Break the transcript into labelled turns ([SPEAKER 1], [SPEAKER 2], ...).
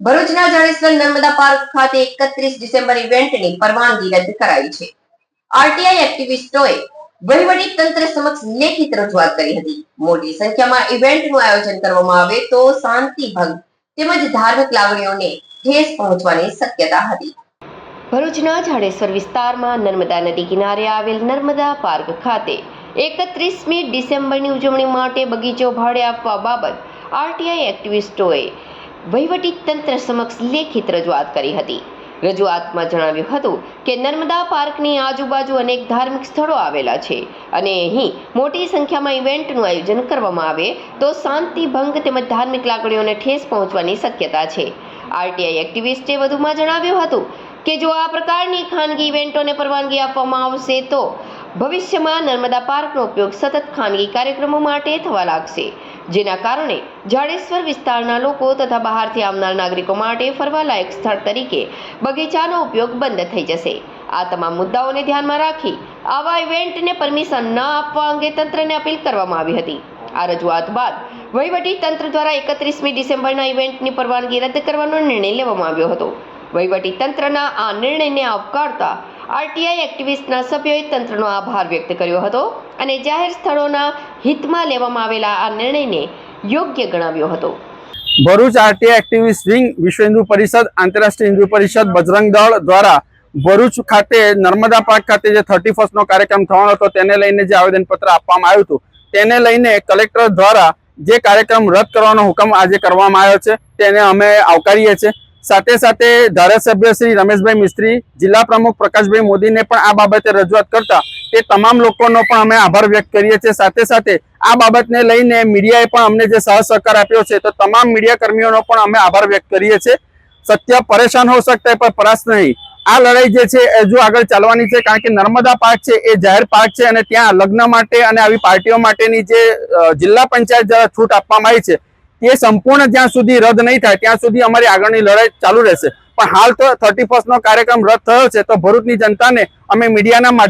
[SPEAKER 1] ભરૂચના જાડેશ્વર નર્મદા પાર્ક ખાતે એકત્રીસ ડિસેમ્બર ઇવેન્ટની પરવાનગી રદ કરાઈ છે. આરટીઆઈ એક્ટિવિસ્ટોએ વહીવટી તંત્ર સમક્ષ લેખિત રજૂઆત કરી હતી. મોટી સંખ્યામાં ઇવેન્ટનું આયોજન કરવામાં આવે તો શાંતિ ભંગ તેમજ ધાર્મિક લાગણીઓને ઠેસ પહોંચવાની શક્યતા હતી. ભરૂચના જાડેશ્વર વિસ્તારમાં નર્મદા નદી કિનારે આવેલ નર્મદા પાર્ક ખાતે એકત્રીસમી ડિસેમ્બરની ઉજવણી માટે બગીચો ભાડે આપવા બાબત આરટીઆઈ એક્ટિવિસ્ટોએ તંત્ર સમક્ષ લેખિત રજૂઆત કરી હતી. રજૂઆતમાં જણાવ્યું હતું કે નર્મદા પાર્કની આજુબાજુ અનેક ધાર્મિક સ્થળો આવેલા છે અને અહીં મોટી સંખ્યામાં ઇવેન્ટનું આયોજન કરવામાં આવે તો શાંતિ, ભંગ તેમજ ધાર્મિક લાગણીઓને ઠેસ પહોંચવાની શક્યતા છે. આરટીઆઈ એક્ટિવિસ્ટે વધુમાં જણાવ્યું હતું કે જો આ પ્રકારની ખાનગી ઇવેન્ટોને પરવાનગી આપવામાં આવશે તો ભવિષ્યમાં નર્મદા પાર્કનો ઉપયોગ સતત ખાનગી કાર્યક્રમો માટે થવા લાગશે, જેના કારણે જાડેશ્વર વિસ્તારના લોકો તથા બહારથી આવનાર નાગરિકો માટે ફરવાલાયક સ્થળ તરીકે બગીચાનો ઉપયોગ બંધ થઈ જશે. આ તમામ મુદ્દાઓને ધ્યાનમાં રાખી આવા ઇવેન્ટને પરમિશન ન આપવા અંગે તંત્રને અપીલ કરવામાં આવી હતી. આ રજૂઆત બાદ વહીવટી તંત્ર દ્વારા એકત્રીસમી ડિસેમ્બરના ઇવેન્ટની પરવાનગી રદ કરવાનો નિર્ણય લેવામાં આવ્યો હતો. વહીવટી તંત્રના આ નિર્ણયને આવકારતા આરટીઆઈ એક્ટિવિસ્ટના સભ્યોએ તંત્રનો આભાર વ્યક્ત કર્યો હતો અને જાહેર સ્થળોના હિતમાં લેવામાં આવેલા આ નિર્ણયને યોગ્ય ગણાવ્યો હતો.
[SPEAKER 2] ભરૂચ આરટીઆઈ એક્ટિવિસ્ટ વિંગ વિશ્વ હિન્દુ પરિષદ, આંતરરાષ્ટ્રીય હિન્દુ પરિષદ, બજરંગ દળ દ્વારા ભરૂચ ખાતે નર્મદા પાર્ક ખાતે જે થર્ટી ફર્સ્ટનો કાર્યક્રમ થવાનો હતો તેને લઈને જે આવેદનપત્ર આપવામાં આવ્યું હતું, તેને લઈને કલેક્ટર દ્વારા જે કાર્યક્રમ રદ કરવાનો હુકમ આજે કરવામાં આવ્યો છે, તેને અમે આવકારીએ છીએ. સાથે સાથે ધારાસભ્ય શ્રી રમેશભાઈ મિસ્ત્રી, જિલ્લા પ્રમુખ પ્રકાશભાઈ મોદીને પણ આ બાબતે રજૂઆત કરતા તે તમામ લોકોનો પણ અમે આભાર વ્યક્ત કરીએ છીએ. સાથે સાથે આ બાબતને લઈને મીડિયાએ પણ અમને જે સહ સહકાર આપ્યો છે, તો તમામ મીડિયા કર્મીઓનો પણ અમે આભાર વ્યક્ત કરીએ છીએ. સત્ય પરેશાન હો શકતા હે પર પરાસ્ત નહીં. આ લડાઈ જે છે હજુ આગળ ચાલવાની છે, કારણ કે નર્મદા પાર્ક છે, એ જાહેર પાર્ક છે અને ત્યાં લગ્ન માટે અને આવી પાર્ટીઓ માટેની જે જિલ્લા પંચાયત દ્વારા છૂટ આપવામાં આવી છે તે સંપૂર્ણ જ્યાં સુધી રદ નહીં થાય, ત્યાં સુધી અમારી આગળની લડાઈ ચાલુ રહેશે. પણ હાલ તો થર્ટી નો કાર્યક્રમ રદ થયો છે, તો ભરૂચની જનતાને અમે મીડિયાના માધ્યમ